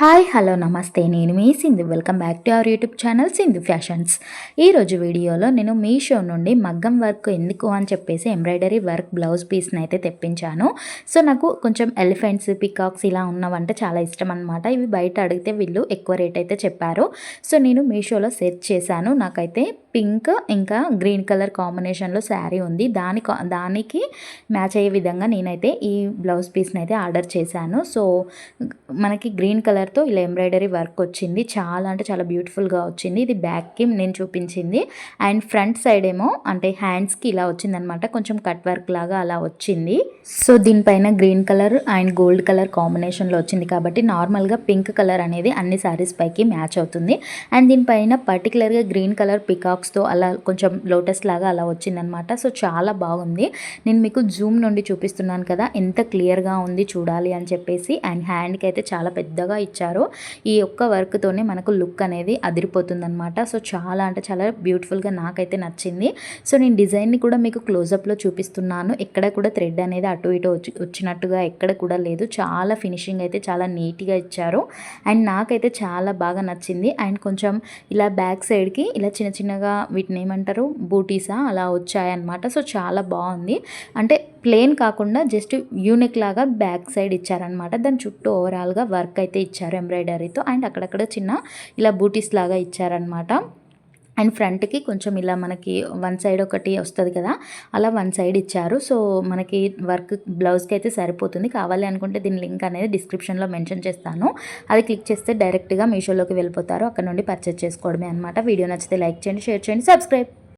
Hi hello నమస్తే. నేను మీ Sindhu. Welcome back to our YouTube channel Sindhu fashions ఈరోజు వీడియోలో నేను మీషో నుండి మగ్గం వర్క్ ఎందుకు అని చెప్పేసి ఎంబ్రాయిడరీ వర్క్ బ్లౌజ్ పీస్ని అయితే తెప్పించాను. సో నాకు కొంచెం ఎలిఫెంట్స్ పికాక్స్ ఇలా ఉన్నవంటే చాలా ఇష్టం అనమాట ఇవి బయట అడిగితే వీళ్ళు ఎక్కువ రేట్ అయితే చెప్పారు. సో నేను మీషోలో సెర్చ్ చేశాను. నాకైతే పింక్ ఇంకా గ్రీన్ కలర్ కాంబినేషన్లో శారీ ఉంది. దాని దానికి మ్యాచ్ అయ్యే విధంగా నేనైతే ఈ బ్లౌజ్ పీస్ని అయితే ఆర్డర్ చేశాను. సో మనకి గ్రీన్ కలర్తో ఇలా ఎంబ్రాయిడరీ వర్క్ వచ్చింది. చాలా అంటే చాలా బ్యూటిఫుల్గా వచ్చింది. ఇది బ్యాక్కి నేను చూపించింది. అండ్ ఫ్రంట్ సైడ్ ఏమో అంటే హ్యాండ్స్కి ఇలా వచ్చిందనమాట కొంచెం కట్ వర్క్ లాగా అలా వచ్చింది. సో దీనిపైన green colour and gold colour కాంబినేషన్లో వచ్చింది కాబట్టి నార్మల్గా పింక్ కలర్ అనేది అన్ని శారీస్ పైకి మ్యాచ్ అవుతుంది. అండ్ దీనిపైన పర్టికులర్గా గ్రీన్ కలర్ పికాక్స్తో అలా కొంచెం లోటస్ లాగా అలా వచ్చిందనమాట సో చాలా బాగుంది. నేను మీకు జూమ్ నుండి చూపిస్తున్నాను కదా ఎంత క్లియర్గా ఉంది చూడాలి అని చెప్పేసి. అండ్ హ్యాండ్కి అయితే చాలా పెద్దగా ఇచ్చారు. ఈ ఒక్క వర్క్తోనే మనకు లుక్ అనేది అదిరిపోతుందనమాట సో చాలా అంటే చాలా బ్యూటిఫుల్గా నాకైతే నచ్చింది. సో నేను డిజైన్ని కూడా మీకు క్లోజప్లో చూపిస్తున్నాను. ఎక్కడ కూడా థ్రెడ్ అనేది అటు ఇటు వచ్చి వచ్చినట్టుగా ఎక్కడ కూడా లేదు. చాలా ఫినిషింగ్ అయితే చాలా నీట్గా ఇచ్చారు. అండ్ నాకైతే చాలా బాగా నచ్చింది. అండ్ కొంచెం ఇలా బ్యాక్ సైడ్కి ఇలా చిన్న చిన్నగా వీటిని ఏమంటారు? బూటీసా? అలా వచ్చాయన్నమాట. సో చాలా బాగుంది. అంటే ప్లేన్ కాకుండా జస్ట్ యూనిక్ లాగా బ్యాక్ సైడ్ ఇచ్చారనమాట దాని చుట్టూ ఓవరాల్గా వర్క్ అయితే ఇచ్చారు ఎంబ్రాయిడరీతో. అండ్ అక్కడక్కడ చిన్న ఇలా బూటీస్ లాగా ఇచ్చారనమాట అండ్ ఫ్రంట్కి కొంచెం ఇలా మనకి వన్ సైడ్ ఒకటి వస్తుంది కదా అలా వన్ సైడ్ ఇచ్చారు. సో మనకి వర్క్ బ్లౌజ్కి అయితే సరిపోతుంది. కావాలి అనుకుంటే దీని లింక్ అనేది డిస్క్రిప్షన్లో మెన్షన్ చేస్తాను. అది క్లిక్ చేస్తే డైరెక్ట్గా మీషోలోకి వెళ్ళిపోతారు. అక్కడ నుండి పర్చేజ్ చేసుకోవడమే అనమాట వీడియో నచ్చితే లైక్ చేయండి షేర్ చేయండి సబ్స్క్రైబ్.